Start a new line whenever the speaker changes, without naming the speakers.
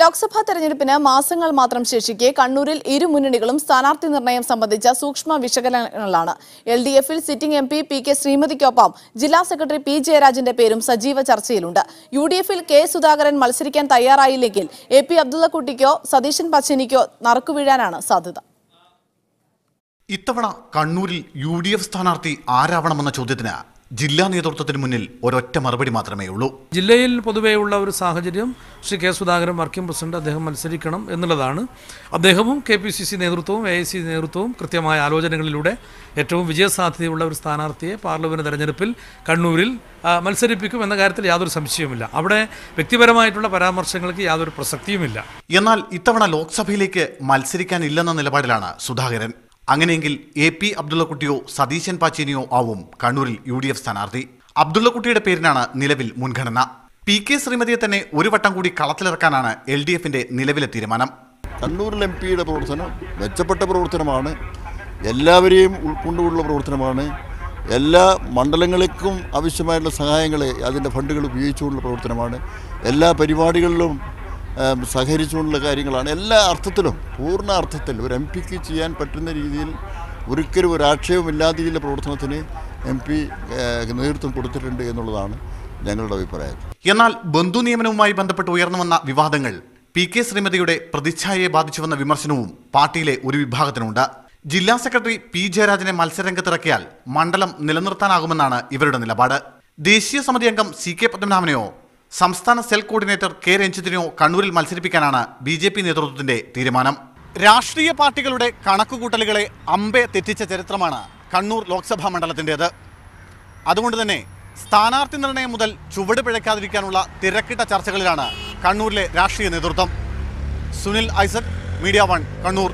ലോക്സഭാ തെരഞ്ഞെടുപ്പിന് മാസങ്ങൾ മാത്രം ശേഷിക്കെ കണ്ണൂരിൽ ഇരു മുന്നണികളും സ്ഥാനാർത്ഥി നിർണയം സംബന്ധിച്ച സൂക്ഷ്മ വിശകലനങ്ങളാണ്. എൽ ഡി എഫിൽ സിറ്റിംഗ് എം പി കെ ശ്രീമതിക്കൊപ്പം ജില്ലാ സെക്രട്ടറി പി ജയരാജന്റെ പേരും സജീവ ചർച്ചയിലുണ്ട്. യു കെ സുധാകരൻ മത്സരിക്കാൻ തയ്യാറായില്ലെങ്കിൽ എ പി അബ്ദുള്ളക്കുട്ടിക്കോ സതീശൻ പച്ചനിക്കോ നറുക്കുവീഴാനാണ് സാധ്യത.
ഇത്തവണ കണ്ണൂരിൽ യു ഡി എഫ് സ്ഥാനാർത്ഥി ആരാവണമെന്ന ചോദ്യത്തിന് ജില്ലാ നേതൃത്വത്തിന് മുന്നിൽ ഒരൊറ്റ മറുപടി മാത്രമേ ഉള്ളൂ.
ജില്ലയിൽ പൊതുവെയുള്ള ഒരു സാഹചര്യം Shri K Sudhakaran working president അദ്ദേഹം മത്സരിക്കണം എന്നുള്ളതാണ്. അദ്ദേഹവും കെ പി സി സി നേതൃത്വവും എ ഐ സി നേതൃത്വവും കൃത്യമായ ആലോചനകളിലൂടെ ഏറ്റവും വിജയസാധ്യതയുള്ള ഒരു സ്ഥാനാർത്ഥിയെ പാർലമെന്റ് തെരഞ്ഞെടുപ്പിൽ കണ്ണൂരിൽ മത്സരിപ്പിക്കും എന്ന കാര്യത്തിൽ യാതൊരു സംശയവുമില്ല. അവിടെ വ്യക്തിപരമായിട്ടുള്ള പരാമർശങ്ങൾക്ക് യാതൊരു പ്രസക്തിയുമില്ല.
എന്നാൽ ഇത്തവണ ലോക്സഭയിലേക്ക് മത്സരിക്കാനില്ലെന്ന നിലപാടിലാണ് സുധാകരൻ. അങ്ങനെയെങ്കിൽ എ പി അബ്ദുള്ളക്കുട്ടിയോ സതീശൻ പാച്ചേനിയോ ആവും കണ്ണൂരിൽ യു ഡി എഫ് സ്ഥാനാർത്ഥി. അബ്ദുള്ളക്കുട്ടിയുടെ പേരിനാണ് നിലവിൽ മുൻഗണന. പി കെ ശ്രീമതിയെ തന്നെ ഒരു വട്ടം കൂടി കളത്തിലിറക്കാനാണ് എൽ ഡി എഫിന്റെ നിലവിലെ തീരുമാനം.
കണ്ണൂരിൽ എം പിയുടെ പ്രവർത്തനം മെച്ചപ്പെട്ട പ്രവർത്തനമാണ്. എല്ലാവരെയും ഉൾക്കൊണ്ടുള്ള പ്രവർത്തനമാണ്. എല്ലാ മണ്ഡലങ്ങൾക്കും ആവശ്യമായിട്ടുള്ള സഹായങ്ങളെ അതിന്റെ ഫണ്ടുകൾ ഉപയോഗിച്ചുകൊണ്ടുള്ള പ്രവർത്തനമാണ്. എല്ലാ പരിപാടികളിലും സഹകരിച്ചുകൊണ്ടുള്ള കാര്യങ്ങളാണ്. എല്ലാ അർത്ഥത്തിലും പൂർണ അർത്ഥത്തിൽ ഒരു എം പിക്ക് ചെയ്യാൻ പറ്റുന്ന രീതിയിൽ ഒരിക്കലും ഒരു ആക്ഷേപമില്ലാത്ത രീതിയിലുള്ള പ്രവർത്തനത്തിന് എം പി നേതൃത്വം കൊടുത്തിട്ടുണ്ട് എന്നുള്ളതാണ് ഞങ്ങളുടെ അഭിപ്രായം.
എന്നാൽ ബന്ധു നിയമനവുമായി ബന്ധപ്പെട്ട് ഉയർന്നു വന്ന വിവാദങ്ങൾ പി കെ ശ്രീമതിയുടെ പ്രതിച്ഛായയെ ബാധിച്ചുവെന്ന വിമർശനവും പാർട്ടിയിലെ ഒരു വിഭാഗത്തിനുണ്ട് ജില്ലാ സെക്രട്ടറി പി ജയരാജനെ മത്സരരംഗത്തിറക്കിയാൽ മണ്ഡലം നിലനിർത്താനാകുമെന്നാണ് ഇവരുടെ നിലപാട്. ദേശീയ സമിതി അംഗം സി കെ പത്മനാഭനെയോ സംസ്ഥാന സെൽ കോർഡിനേറ്റർ കെ രഞ്ജിത്തിനെയോ കണ്ണൂരിൽ മത്സരിപ്പിക്കാനാണ് ബി ജെ പി നേതൃത്വത്തിന്റെ തീരുമാനം. രാഷ്ട്രീയ പാർട്ടികളുടെ കണക്കുകൂട്ടലുകളെ അമ്പെ തെറ്റിച്ച ചരിത്രമാണ് കണ്ണൂർ ലോക്സഭാ മണ്ഡലത്തിന്റെത്. അതുകൊണ്ട് തന്നെ സ്ഥാനാർത്ഥി നിർണയം മുതൽ ചുവട് പിഴയ്ക്കാതിരിക്കാനുള്ള തിരക്കിട്ട ചർച്ചകളിലാണ് കണ്ണൂരിലെ രാഷ്ട്രീയ നേതൃത്വം. Sunil Isaac media one Kannur.